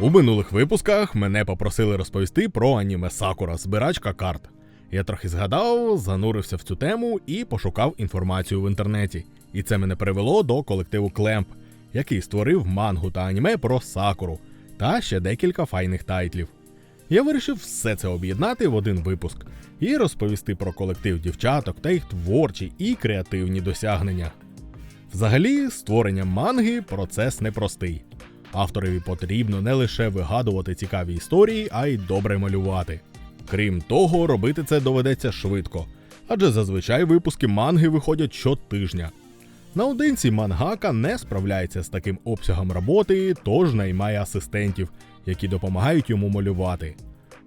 У минулих випусках мене попросили розповісти про аніме Сакура, збирачка карт. Я трохи згадав, занурився в цю тему і пошукав інформацію в інтернеті. І це мене привело до колективу Клемп, який створив мангу та аніме про Сакуру та ще декілька файних тайтлів. Я вирішив все це об'єднати в один випуск і розповісти про колектив дівчаток та їх творчі і креативні досягнення. Взагалі, створення манги процес непростий. Авторові потрібно не лише вигадувати цікаві історії, а й добре малювати. Крім того, робити це доведеться швидко, адже зазвичай випуски манги виходять щотижня. Наодинці мангака не справляється з таким обсягом роботи, тож наймає асистентів, які допомагають йому малювати.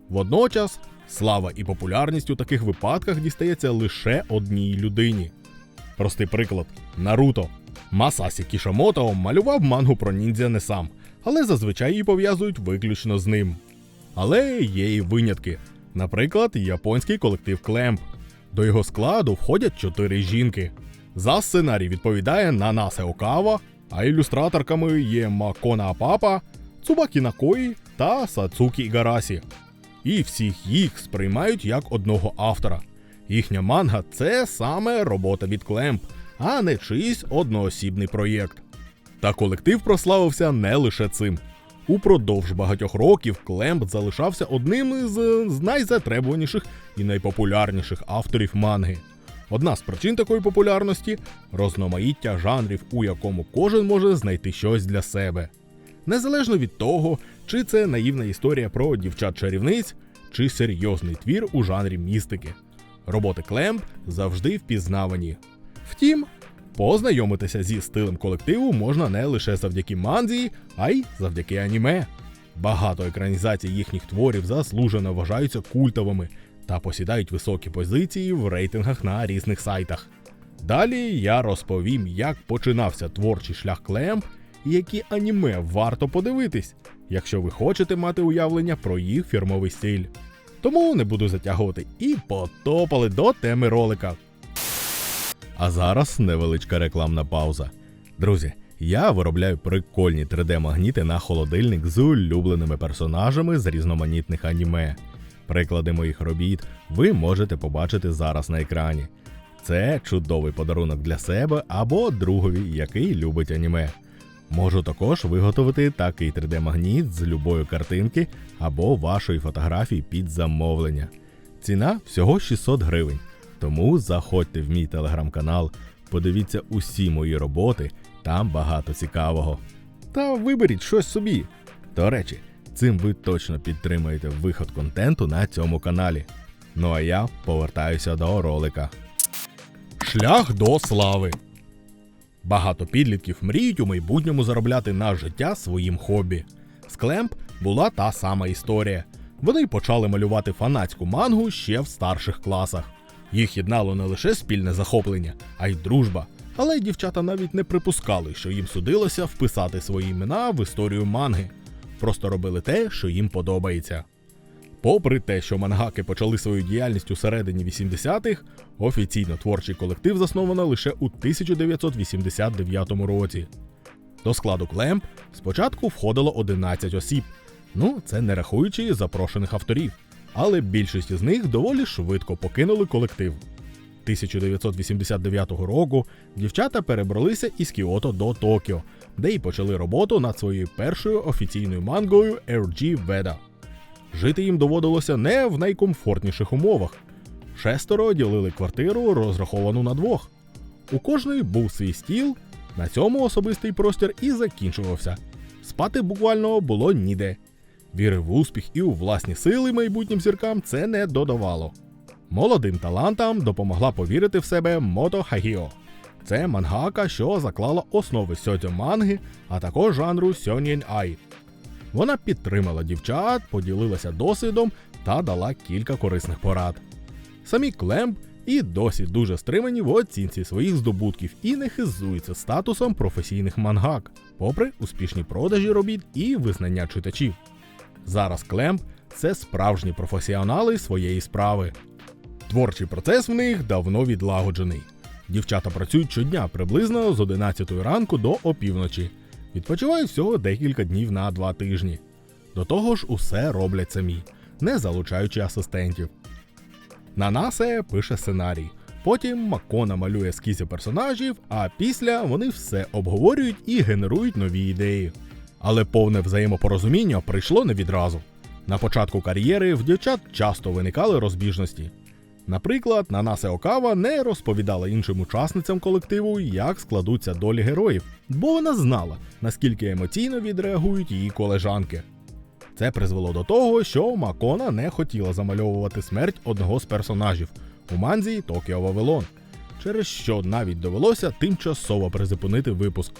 Водночас, слава і популярність у таких випадках дістається лише одній людині. Простий приклад Наруто. Масасі Кішамото малював мангу про ніндзя не сам, але зазвичай її пов'язують виключно з ним. Але є і винятки. Наприклад, японський колектив Клемп. До його складу входять чотири жінки. За сценарій відповідає Нанасе Окава, а ілюстраторками є Макона Апапа, Цубакі Накої та Сацукі Ігарасі. І всіх їх сприймають як одного автора. Їхня манга це саме робота від Клемп, а не чийсь одноосібний проєкт. Та колектив прославився не лише цим. Упродовж багатьох років Клемп залишався одним із е, з найзатребуваніших і найпопулярніших авторів манги. Одна з причин такої популярності розноманіття жанрів, у якому кожен може знайти щось для себе. Незалежно від того, чи це наївна історія про дівчат-чарівниць, чи серйозний твір у жанрі містики. Роботи Клемп завжди впізнавані. Втім, познайомитися зі стилем колективу можна не лише завдяки манзі, а й завдяки аніме. Багато екранізацій їхніх творів заслужено вважаються культовими та посідають високі позиції в рейтингах на різних сайтах. Далі я розповім, як починався творчий шлях Клемп і які аніме варто подивитись, якщо ви хочете мати уявлення про їх фірмовий стиль. Тому не буду затягувати і потопали до теми ролика. А зараз невеличка рекламна пауза. Друзі, я виробляю прикольні 3D-магніти на холодильник з улюбленими персонажами з різноманітних аніме. Приклади моїх робіт ви можете побачити зараз на екрані. Це чудовий подарунок для себе або другові, який любить аніме. Можу також виготовити такий 3D-магніт з любої картинки або вашої фотографії під замовлення. Ціна всього 600 гривень. Тому заходьте в мій телеграм-канал, подивіться усі мої роботи, там багато цікавого. Та виберіть щось собі. До речі, цим ви точно підтримаєте виход контенту на цьому каналі. Ну а я повертаюся до ролика. Шлях до слави. Багато підлітків мріють у майбутньому заробляти на життя своїм хобі. З Клемп була та сама історія. Вони почали малювати фанатську мангу ще в старших класах. Їх єднало не лише спільне захоплення, а й дружба. Але дівчата навіть не припускали, що їм судилося вписати свої імена в історію манги. Просто робили те, що їм подобається. Попри те, що мангаки почали свою діяльність у середині 80-х, офіційно творчий колектив засновано лише у 1989 році. До складу Клемп спочатку входило 11 осіб. Ну, це не рахуючи запрошених авторів. Але більшість з них доволі швидко покинули колектив. 1989 року дівчата перебралися із Кіото до Токіо, де й почали роботу над своєю першою офіційною мангою RG Veda. Жити їм доводилося не в найкомфортніших умовах. Шестеро ділили квартиру, розраховану на двох. У кожної був свій стіл, на цьому особистий простір і закінчувався. Спати буквально було ніде. Віри в успіх і у власні сили майбутнім зіркам це не додавало. Молодим талантам допомогла повірити в себе Мото Хагіо. Це мангака, що заклала основи сьотьо манги, а також жанру Сьонєн Ай. Вона підтримала дівчат, поділилася досвідом та дала кілька корисних порад. Самі Клемп і досі дуже стримані в оцінці своїх здобутків і не хизуються статусом професійних мангак, попри успішні продажі робіт і визнання читачів. Зараз Клемп це справжні професіонали своєї справи. Творчий процес в них давно відлагоджений. Дівчата працюють щодня приблизно з 11 ранку до опівночі. Відпочивають всього декілька днів на два тижні. До того ж, усе роблять самі, не залучаючи асистентів. Нанасе пише сценарій. Потім Макона малює ескізи персонажів, а після вони все обговорюють і генерують нові ідеї. Але повне взаємопорозуміння прийшло не відразу. На початку кар'єри в дівчат часто виникали розбіжності. Наприклад, Нанасе Окава не розповідала іншим учасницям колективу, як складуться долі героїв, бо вона знала, наскільки емоційно відреагують її колежанки. Це призвело до того, що Макона не хотіла замальовувати смерть одного з персонажів у манзі Токіо Вавилон, через що навіть довелося тимчасово призупинити випуск.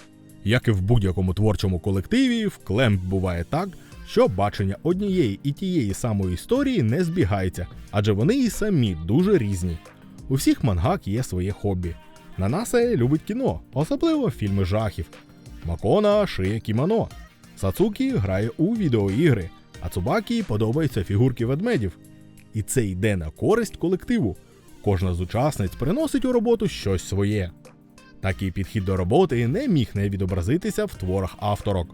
Як і в будь-якому творчому колективі, в Клемп буває так, що бачення однієї і тієї самої історії не збігається, адже вони і самі дуже різні. У всіх мангак є своє хобі. Нанасе любить кіно, особливо фільми жахів. Макона шиє кімоно. Сацукі грає у відеоігри, а Цубакі подобаються фігурки ведмедів. І це йде на користь колективу. Кожна з учасниць приносить у роботу щось своє. Такий підхід до роботи не міг не відобразитися в творах авторок.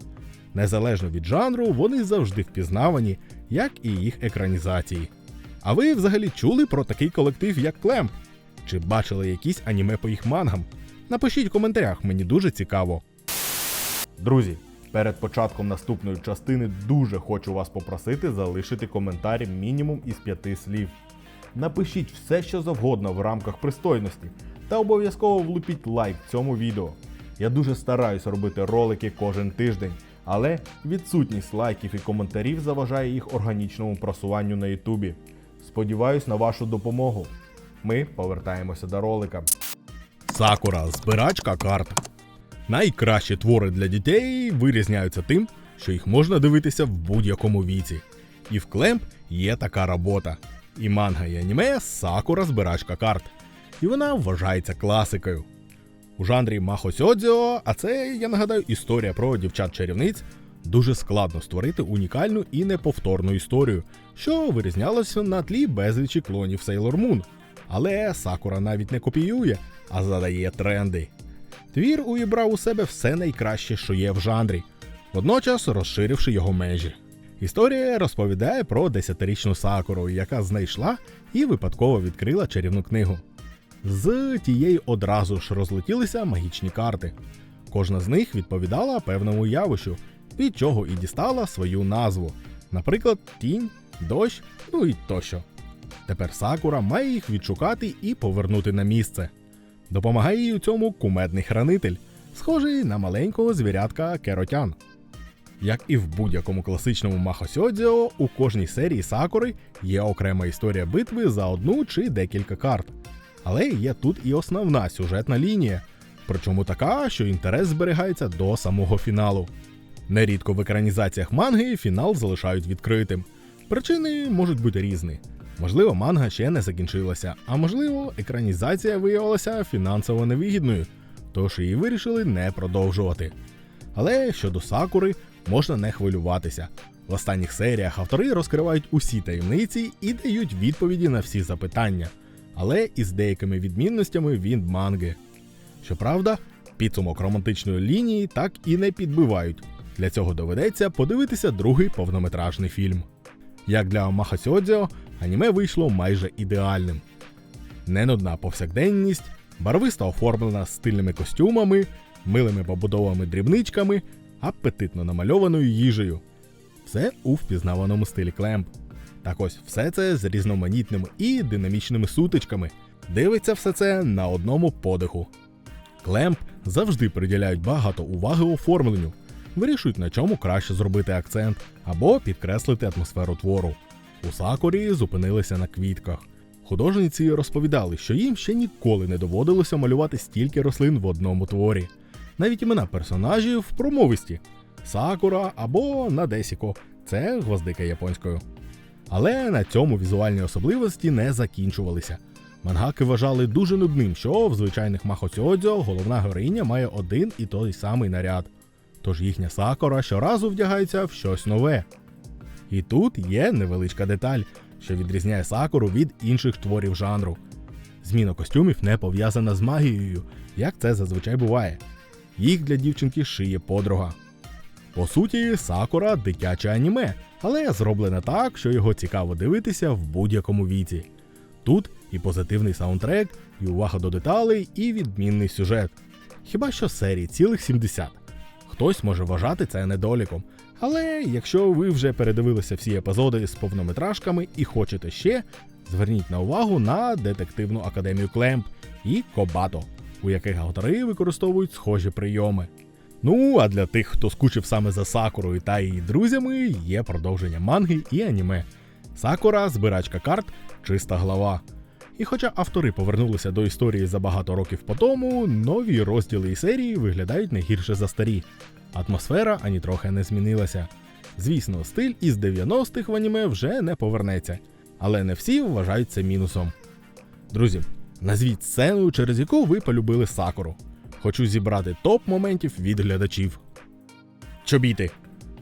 Незалежно від жанру, вони завжди впізнавані, як і їх екранізації. А ви взагалі чули про такий колектив, як Клемп? Чи бачили якісь аніме по їх мангам? Напишіть в коментарях, мені дуже цікаво. Друзі, перед початком наступної частини дуже хочу вас попросити залишити коментар мінімум із п'яти слів. Напишіть все, що завгодно в рамках пристойності, та обов'язково влупіть лайк цьому відео. Я дуже стараюсь робити ролики кожен тиждень, але відсутність лайків і коментарів заважає їх органічному просуванню на Ютубі. Сподіваюсь на вашу допомогу. Ми повертаємося до ролика. Сакура збирачка карт. Найкращі твори для дітей вирізняються тим, що їх можна дивитися в будь-якому віці. І в Клемп є така робота. І манга і аніме Сакура збирачка карт. І вона вважається класикою. У жанрі Махо Сьодзіо, а це, я нагадаю, історія про дівчат-чарівниць, дуже складно створити унікальну і неповторну історію, що вирізнялося на тлі безлічі клонів Sailor Moon. Але Сакура навіть не копіює, а задає тренди. Твір увібрав у себе все найкраще, що є в жанрі, водночас розширивши його межі. Історія розповідає про десятирічну Сакуру, яка знайшла і випадково відкрила чарівну книгу. З тієї одразу ж розлетілися магічні карти. Кожна з них відповідала певному явищу, від чого і дістала свою назву, наприклад, тінь, дощ, ну і тощо. Тепер Сакура має їх відшукати і повернути на місце. Допомагає їй у цьому кумедний хранитель, схожий на маленького звірятка Керотян. Як і в будь-якому класичному Махосьодзіо, у кожній серії Сакури є окрема історія битви за одну чи декілька карт. Але є тут і основна сюжетна лінія, причому така, що інтерес зберігається до самого фіналу. Нерідко в екранізаціях манги фінал залишають відкритим. Причини можуть бути різні. Можливо, манга ще не закінчилася, а можливо, екранізація виявилася фінансово невигідною, тож її вирішили не продовжувати. Але щодо Сакури можна не хвилюватися. В останніх серіях автори розкривають усі таємниці і дають відповіді на всі запитання, але із деякими відмінностями від манги. Щоправда, підсумок романтичної лінії так і не підбивають. Для цього доведеться подивитися другий повнометражний фільм. Як для Махасьодзіо, аніме вийшло майже ідеальним. Ненудна повсякденність, барвисто оформлена стильними костюмами, милими побудовами дрібничками, апетитно намальованою їжею. Все у впізнаваному стилі Клемп. Так ось все це з різноманітними і динамічними сутичками. Дивиться все це на одному подиху. Клемп завжди приділяють багато уваги оформленню, вирішують на чому краще зробити акцент або підкреслити атмосферу твору. У Сакурі зупинилися на квітках. Художниці розповідали, що їм ще ніколи не доводилося малювати стільки рослин в одному творі. Навіть імена персонажів промовисті Сакура або Надесіко це гвоздика японською. Але на цьому візуальні особливості не закінчувалися. Мангаки вважали дуже нудним, що в звичайних Махоцьодзьо головна героїня має один і той самий наряд. Тож їхня сакура щоразу вдягається в щось нове. І тут є невеличка деталь, що відрізняє сакуру від інших творів жанру. Зміна костюмів не пов'язана з магією, як це зазвичай буває. Їх для дівчинки шиє подруга. По суті, Сакура дитяче аніме, але зроблене так, що його цікаво дивитися в будь-якому віці. Тут і позитивний саундтрек, і увага до деталей, і відмінний сюжет. Хіба що серій цілих 70. Хтось може вважати це недоліком. Але якщо ви вже передивилися всі епізоди з повнометражками і хочете ще, зверніть на увагу на детективну академію Клемп і Кобато, у яких автори використовують схожі прийоми. Ну а для тих, хто скучив саме за Сакурою та її друзями, є продовження манги і аніме. Сакура, збирачка карт, чиста глава. І хоча автори повернулися до історії за багато років по тому, нові розділи і серії виглядають не гірше за старі. Атмосфера ані трохи не змінилася. Звісно, стиль із 90-х в аніме вже не повернеться, але не всі вважають це мінусом. Друзі, назвіть сцену, через яку ви полюбили Сакуру. Хочу зібрати топ моментів від глядачів. Чобіти.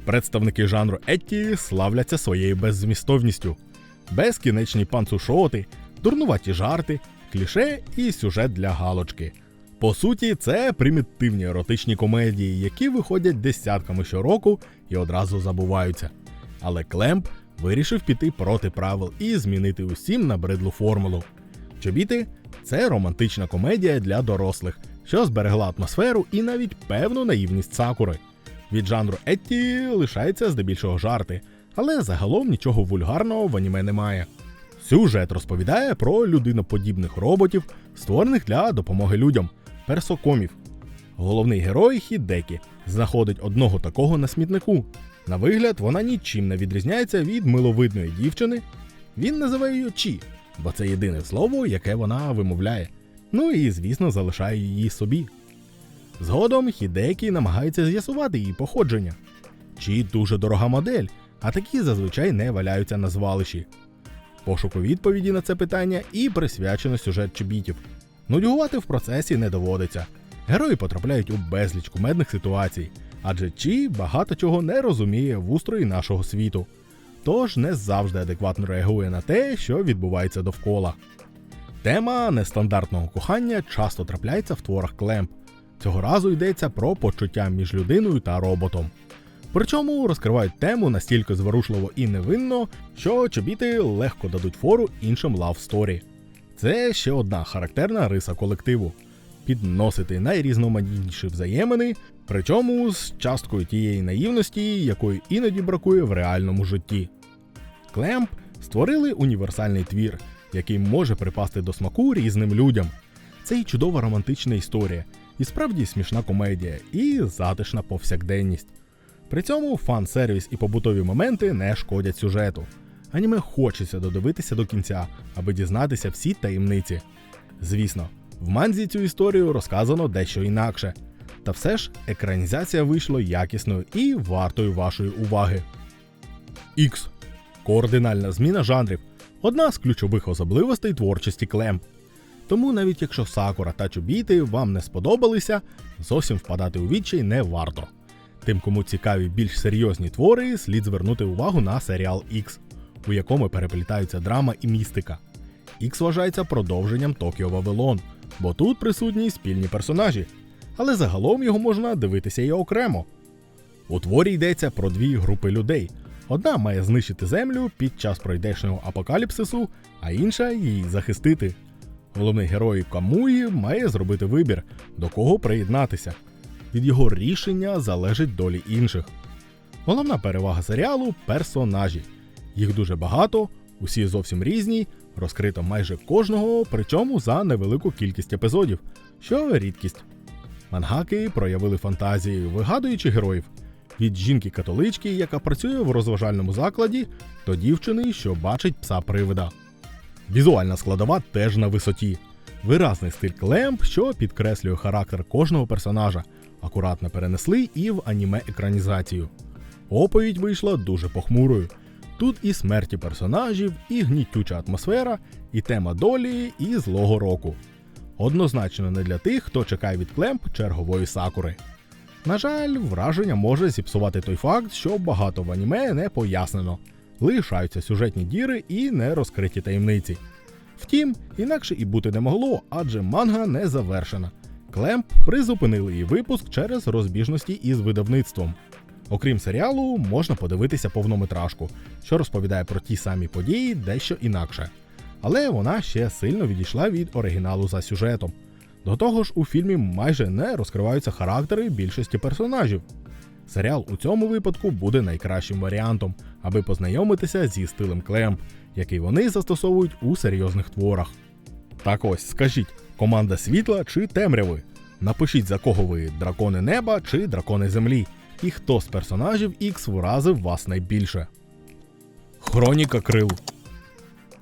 Представники жанру Етті славляться своєю беззмістовністю. Безкінечні панцушоти, дурнуваті жарти, кліше і сюжет для галочки. По суті, це примітивні еротичні комедії, які виходять десятками щороку і одразу забуваються. Але Клемп вирішив піти проти правил і змінити усім набридлу формулу. Чобіти це романтична комедія для дорослих, що зберегла атмосферу і навіть певну наївність сакури. Від жанру Етті лишається здебільшого жарти, але загалом нічого вульгарного в аніме немає. Сюжет розповідає про людиноподібних роботів, створених для допомоги людям, персокомів. Головний герой Хідекі знаходить одного такого на смітнику. На вигляд, вона нічим не відрізняється від миловидної дівчини. Він називає її Чі, бо це єдине слово, яке вона вимовляє. Ну і, звісно, залишає її собі. Згодом Хідекі намагається з'ясувати її походження. Чі дуже дорога модель, а такі зазвичай не валяються на звалищі. Пошуку відповіді на це питання і присвячено сюжет чобітів. Нудьгувати в процесі не доводиться. Герої потрапляють у безліч кумедних ситуацій, адже Чі багато чого не розуміє в устрої нашого світу, тож не завжди адекватно реагує на те, що відбувається довкола. Тема нестандартного кохання часто трапляється в творах Клемп. Цього разу йдеться про почуття між людиною та роботом. Причому розкривають тему настільки зворушливо і невинно, що чобіти легко дадуть фору іншим story. Це ще одна характерна риса колективу підносити найрізноманітніші взаємини, причому з часткою тієї наївності, якої іноді бракує в реальному житті. Клемп створили універсальний твір, який може припасти до смаку різним людям. Це і чудова романтична історія, і справді смішна комедія, і затишна повсякденність. При цьому фан-сервіс і побутові моменти не шкодять сюжету. Аніме хочеться додивитися до кінця, аби дізнатися всі таємниці. Звісно, в манзі цю історію розказано дещо інакше. Та все ж екранізація вийшла якісною і вартою вашої уваги. X. Координальна зміна жанрів одна з ключових особливостей творчості Клемп. Тому навіть якщо Сакура та Чобіти вам не сподобалися, зовсім впадати у відчай не варто. Тим, кому цікаві більш серйозні твори, слід звернути увагу на серіал X, у якому переплітаються драма і містика. X вважається продовженням Токіо Вавилон, бо тут присутні спільні персонажі, але загалом його можна дивитися і окремо. У творі йдеться про дві групи людей. Одна має знищити землю під час пройдешнього апокаліпсису, а інша її захистити. Головний герой Камуї має зробити вибір, до кого приєднатися. Від його рішення залежить долі інших. Головна перевага серіалу персонажі. Їх дуже багато, усі зовсім різні, розкрито майже кожного, причому за невелику кількість епізодів, що рідкість. Мангаки проявили фантазії, вигадуючи героїв від жінки-католички, яка працює в розважальному закладі, до дівчини, що бачить пса привида. Візуальна складова теж на висоті. Виразний стиль клемп, що підкреслює характер кожного персонажа, акуратно перенесли і в аніме екранізацію. Оповідь вийшла дуже похмурою. Тут і смерті персонажів, і гнітюча атмосфера, і тема долі, і злого року. Однозначно не для тих, хто чекає від клемп чергової сакури. На жаль, враження може зіпсувати той факт, що багато в аніме не пояснено, лишаються сюжетні діри і не розкриті таємниці. Втім, інакше і бути не могло, адже манга не завершена. Клемп призупинили її випуск через розбіжності із видавництвом. Окрім серіалу, можна подивитися повнометражку, що розповідає про ті самі події дещо інакше. Але вона ще сильно відійшла від оригіналу за сюжетом. До того ж, у фільмі майже не розкриваються характери більшості персонажів. Серіал у цьому випадку буде найкращим варіантом, аби познайомитися зі стилем Клемп, який вони застосовують у серйозних творах. Так ось, скажіть, команда світла чи темряви? Напишіть за кого ви дракони неба чи дракони землі, і хто з персонажів X вразив вас найбільше. Хроніка крил.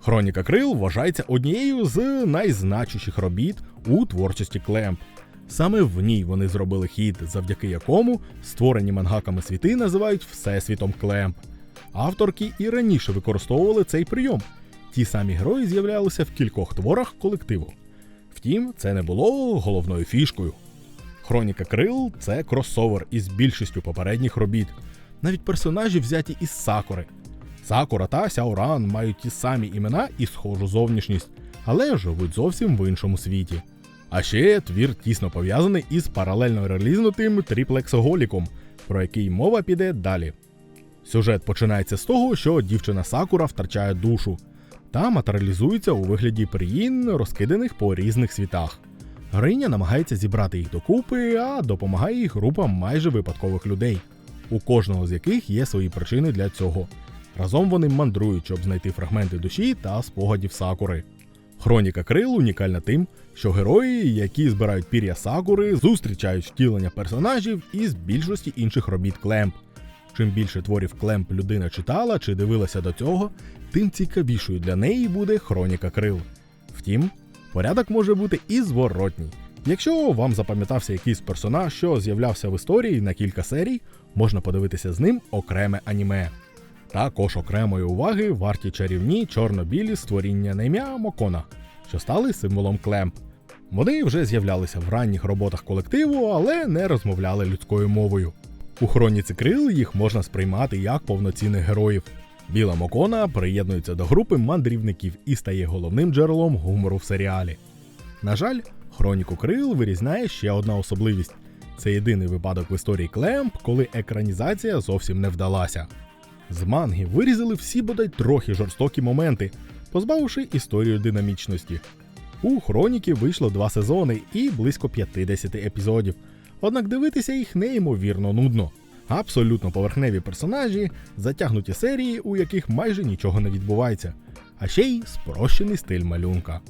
Хроніка крил вважається однією з найзначущих робіт у творчості Клемп. Саме в ній вони зробили хід, завдяки якому створені мангаками світи називають Всесвітом Клемп. Авторки і раніше використовували цей прийом. Ті самі герої з'являлися в кількох творах колективу. Втім, це не було головною фішкою. Хроніка Крил це кросовер із більшістю попередніх робіт. Навіть персонажі взяті із Сакури. Сакура та Сяоран мають ті самі імена і схожу зовнішність, але живуть зовсім в іншому світі. А ще твір тісно пов'язаний із паралельно релізнутим тріплексоголіком, про який мова піде далі. Сюжет починається з того, що дівчина Сакура втрачає душу та матеріалізується у вигляді приїн, розкиданих по різних світах. Героїня намагається зібрати їх докупи, а допомагає їй група майже випадкових людей, у кожного з яких є свої причини для цього. Разом вони мандрують, щоб знайти фрагменти душі та спогадів Сакури. Хроніка Крил унікальна тим, що герої, які збирають пір'я Сакури, зустрічають втілення персонажів із більшості інших робіт Клемп. Чим більше творів Клемп людина читала чи дивилася до цього, тим цікавішою для неї буде хроніка крил. Втім, порядок може бути і зворотній. Якщо вам запам'ятався якийсь персонаж, що з'являвся в історії на кілька серій, можна подивитися з ним окреме аніме. Також окремої уваги варті чарівні чорно-білі створіння на ім'я Мокона, що стали символом Клемп. Вони вже з'являлися в ранніх роботах колективу, але не розмовляли людською мовою. У хроніці крил їх можна сприймати як повноцінних героїв. Біла Мокона приєднується до групи мандрівників і стає головним джерелом гумору в серіалі. На жаль, хроніку крил вирізняє ще одна особливість: це єдиний випадок в історії Клемп, коли екранізація зовсім не вдалася. З манги вирізали всі бодай трохи жорстокі моменти, позбавивши історію динамічності. У хроніки вийшло два сезони і близько 50 епізодів, однак дивитися їх неймовірно нудно. Абсолютно поверхневі персонажі, затягнуті серії, у яких майже нічого не відбувається, а ще й спрощений стиль малюнка.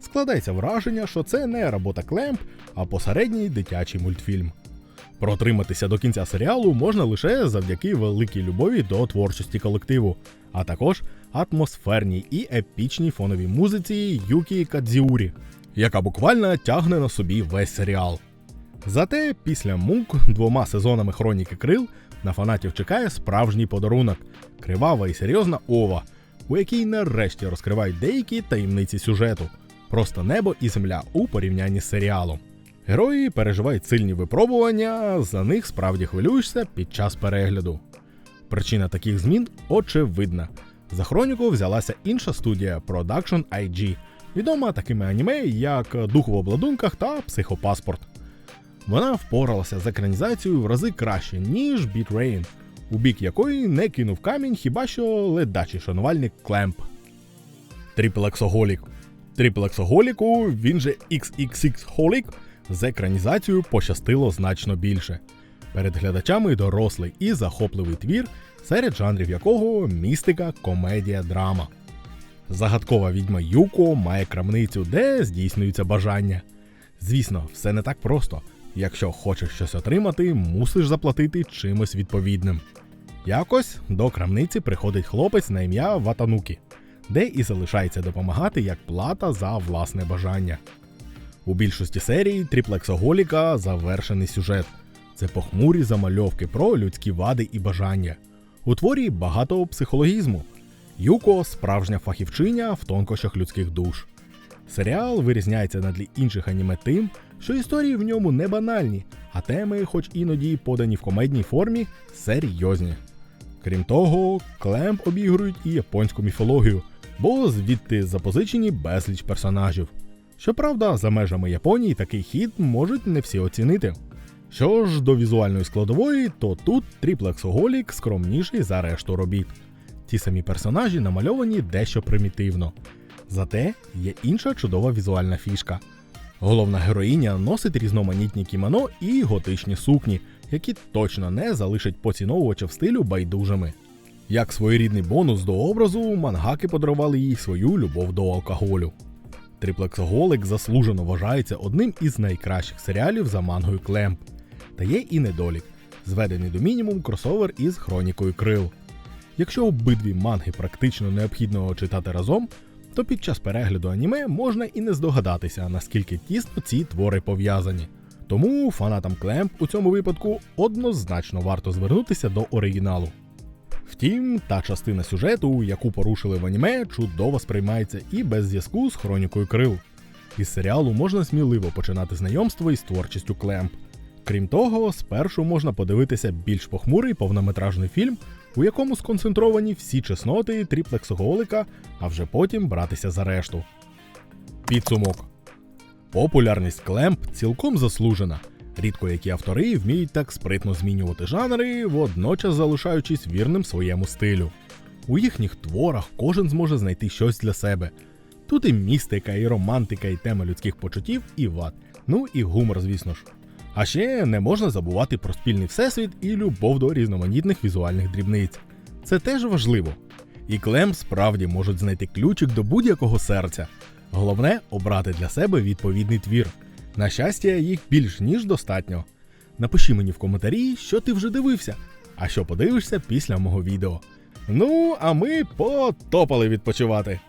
Складається враження, що це не робота Клемп, а посередній дитячий мультфільм. Протриматися до кінця серіалу можна лише завдяки великій любові до творчості колективу, а також атмосферній і епічній фоновій музиці Юкі Кадзіурі, яка буквально тягне на собі весь серіал. Зате після мук двома сезонами хроніки крил на фанатів чекає справжній подарунок кривава і серйозна ова, у якій нарешті розкривають деякі таємниці сюжету, просто небо і земля у порівнянні з серіалом. Герої переживають сильні випробування, за них справді хвилюєшся під час перегляду. Причина таких змін очевидна. За хроніку взялася інша студія Production IG, відома такими аніме, як Дух в обладунках та Психопаспорт. Вона впоралася з екранізацією в рази краще, ніж Beat Rain, у бік якої не кинув камінь хіба що ледачий шанувальник Клемп. Тріплексоголік. Тріплексоголіку, він же XXX Холік, з екранізацією пощастило значно більше. Перед глядачами дорослий і захопливий твір, серед жанрів якого містика, комедія, драма. Загадкова відьма Юко має крамницю, де здійснюються бажання. Звісно, все не так просто. Якщо хочеш щось отримати, мусиш заплатити чимось відповідним. Якось до крамниці приходить хлопець на ім'я Ватанукі, де і залишається допомагати як плата за власне бажання. У більшості серій тріплексоголіка завершений сюжет. Це похмурі замальовки про людські вади і бажання. У творі багато психологізму. Юко справжня фахівчиня в тонкощах людських душ. Серіал вирізняється на тлі інших аніме тим, що історії в ньому не банальні, а теми, хоч іноді подані в комедній формі, серйозні. Крім того, Клемп обігрують і японську міфологію, бо звідти запозичені безліч персонажів. Щоправда, за межами Японії такий хід можуть не всі оцінити. Що ж до візуальної складової, то тут тріплексоголік скромніший за решту робіт. Ті самі персонажі намальовані дещо примітивно. Зате є інша чудова візуальна фішка. Головна героїня носить різноманітні кімоно і готичні сукні, які точно не залишать поціновувачів стилю байдужими. Як своєрідний бонус до образу, мангаки подарували їй свою любов до алкоголю. Триплексоголик заслужено вважається одним із найкращих серіалів за мангою Клемп. Та є і недолік зведений до мінімум кросовер із хронікою крил. Якщо обидві манги практично необхідно читати разом, то під час перегляду аніме можна і не здогадатися, наскільки тісно ці твори пов'язані. Тому фанатам Клемп у цьому випадку однозначно варто звернутися до оригіналу. Втім, та частина сюжету, яку порушили в аніме, чудово сприймається і без зв'язку з хронікою крил. Із серіалу можна сміливо починати знайомство із творчістю Клемп. Крім того, спершу можна подивитися більш похмурий повнометражний фільм, у якому сконцентровані всі чесноти тріплексоголика, а вже потім братися за решту. Підсумок. Популярність Клемп цілком заслужена. Рідко які автори вміють так спритно змінювати жанри, водночас залишаючись вірним своєму стилю. У їхніх творах кожен зможе знайти щось для себе. Тут і містика, і романтика, і тема людських почуттів, і вад. Ну і гумор, звісно ж. А ще не можна забувати про спільний всесвіт і любов до різноманітних візуальних дрібниць. Це теж важливо. І Клем справді можуть знайти ключик до будь-якого серця. Головне обрати для себе відповідний твір. На щастя, їх більш ніж достатньо. Напиши мені в коментарі, що ти вже дивився, а що подивишся після мого відео. Ну, а ми потопали відпочивати.